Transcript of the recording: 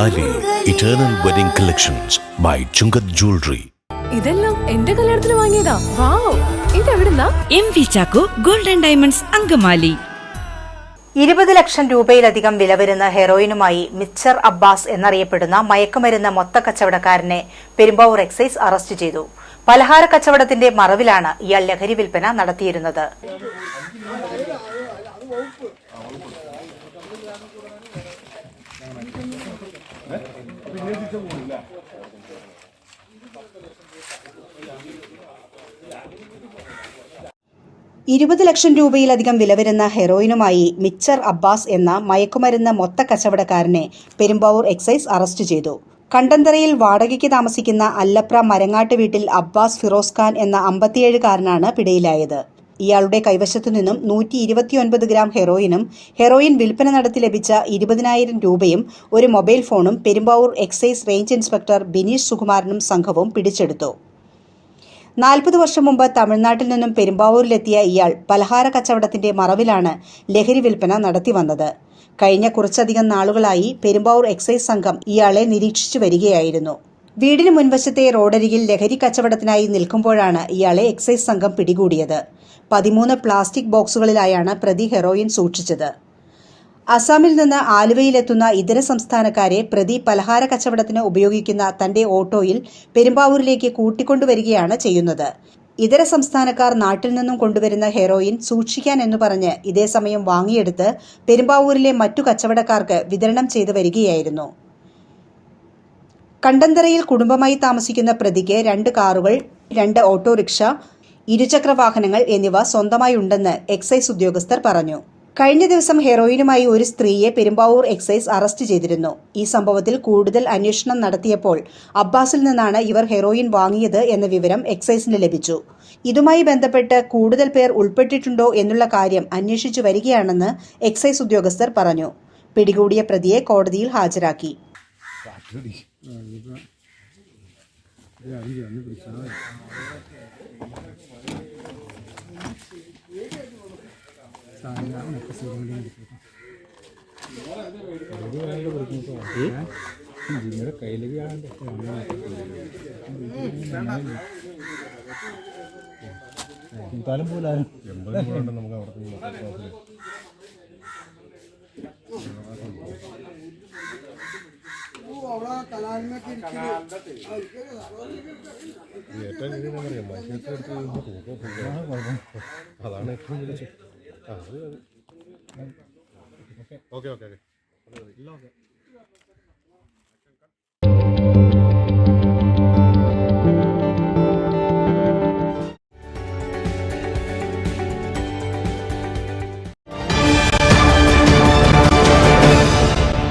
Eternal Wedding കളക്ഷൻസ് by Chungat Jewelry. ഇതെല്ലാം എന്റെ കല്യാണത്തിന് വാങ്ങിയതാ. Wow ഇതെവിടുന്നാ? M V Chacko golden diamonds Angamaly ഇരുപത് ലക്ഷം രൂപയിലധികം വില വരുന്ന ഹെറോയിനുമായി മിച്ചർ അബ്ബാസ് എന്നറിയപ്പെടുന്ന മയക്കുമരുന്ന് മൊത്ത കച്ചവടക്കാരനെ പെരുമ്പാവൂർ എക്സൈസ് അറസ്റ്റ് ചെയ്തു. പലഹാര കച്ചവടത്തിന്റെ മറവിലാണ് ഇയാൾ ലഹരി വിൽപ്പന നടത്തിയിരുന്നത്. ഇരുപത് ലക്ഷം രൂപയിലധികം വില വരുന്ന ഹെറോയിനുമായി മിച്ചർ അബ്ബാസ് എന്ന മയക്കുമരുന്ന മൊത്ത കച്ചവടക്കാരനെ പെരുമ്പാവൂർ എക്സൈസ് അറസ്റ്റ് ചെയ്തു. കണ്ടന്തറയിൽ വാടകയ്ക്ക് താമസിക്കുന്ന അല്ലപ്ര മരങ്ങാട്ട് വീട്ടിൽ അബ്ബാസ് ഫിറോസ് ഖാൻ എന്ന അമ്പത്തിയേഴുകാരനാണ് പിടിയിലായത്. ഇയാളുടെ കൈവശത്തു നിന്നും നൂറ്റി ഇരുപത്തിയൊൻപത് ഗ്രാം ഹെറോയിനും ഹെറോയിൻ വിൽപ്പന നടത്തി ലഭിച്ച ഇരുപതിനായിരം രൂപയും ഒരു മൊബൈൽ ഫോണും Perumbavoor excise range inspector Bineesh സുകുമാരനും സംഘവും പിടിച്ചെടുത്തു. നാൽപ്പത് വർഷം മുമ്പ് തമിഴ്നാട്ടിൽ നിന്നും പെരുമ്പാവൂരിലെത്തിയ ഇയാൾ പലഹാര കച്ചവടത്തിന്റെ മറവിലാണ് ലഹരി വിൽപ്പന നടത്തി വന്നത്. കഴിഞ്ഞ കുറച്ചധികം നാളുകളായി പെരുമ്പാവൂർ എക്സൈസ് സംഘം ഇയാളെ നിരീക്ഷിച്ചു വരികയായിരുന്നു. വീടിന് മുൻവശത്തെ റോഡരികിൽ ലഹരി കച്ചവടത്തിനായി നിൽക്കുമ്പോഴാണ് ഇയാളെ എക്സൈസ് സംഘം പിടികൂടിയത്. പതിമൂന്ന് പ്ലാസ്റ്റിക് ബോക്സുകളിലായാണ് പ്രതി ഹെറോയിൻ സൂക്ഷിച്ചത്. അസാമിൽ നിന്ന് ആലുവയിലെത്തുന്ന ഇതര സംസ്ഥാനക്കാരെ പ്രതി പലഹാര കച്ചവടത്തിന് ഉപയോഗിക്കുന്ന തന്റെ ഓട്ടോയിൽ പെരുമ്പാവൂരിലേക്ക് കൂട്ടിക്കൊണ്ടുവരികയാണ് ചെയ്യുന്നത്. ഇതര സംസ്ഥാനക്കാർ നാട്ടിൽ നിന്നും കൊണ്ടുവരുന്ന ഹെറോയിൻ സൂക്ഷിക്കാൻ എന്ന് പറഞ്ഞ് ഇതേസമയം വാങ്ങിയെടുത്ത് പെരുമ്പാവൂരിലെ മറ്റു കച്ചവടക്കാർക്ക് വിതരണം ചെയ്തു വരികയായിരുന്നു. കണ്ടന്തറയിൽ കുടുംബമായി താമസിക്കുന്ന പ്രതിക്ക് രണ്ട് കാറുകൾ രണ്ട് ഓട്ടോറിക്ഷ ഇരുചക്ര വാഹനങ്ങൾ എന്നിവ സ്വന്തമായി ഉണ്ടെന്ന് എക്സൈസ് ഉദ്യോഗസ്ഥർ പറഞ്ഞു. കഴിഞ്ഞ ദിവസം ഹെറോയിനുമായി ഒരു സ്ത്രീയെ പെരുമ്പാവൂർ എക്സൈസ് അറസ്റ്റ് ചെയ്തിരുന്നു. ഈ സംഭവത്തിൽ കൂടുതൽ അന്വേഷണം നടത്തിയപ്പോൾ അബ്ബാസിൽ നിന്നാണ് ഇവർ ഹെറോയിൻ വാങ്ങിയത് എന്ന വിവരം എക്സൈസിന് ലഭിച്ചു. ഇതുമായി ബന്ധപ്പെട്ട് കൂടുതൽ പേർ ഉൾപ്പെട്ടിട്ടുണ്ടോ എന്നുള്ള കാര്യം അന്വേഷിച്ചു വരികയാണെന്ന് എക്സൈസ് ഉദ്യോഗസ്ഥർ പറഞ്ഞു. പിടികൂടിയ പ്രതിയെ കോടതിയിൽ ഹാജരാക്കി. ജിമ്മിയുടെ കയ്യിലേക്ക് ആണ്ട് തലം കൂടെ നമുക്ക് അവർക്ക് ഏറ്റവും രീതിയിൽ പറയാം മനുഷ്യർക്ക് അതാണ് ഏറ്റവും വിളിച്ചത് ആ അത് ഓക്കെ ഓക്കെ ഓക്കെ.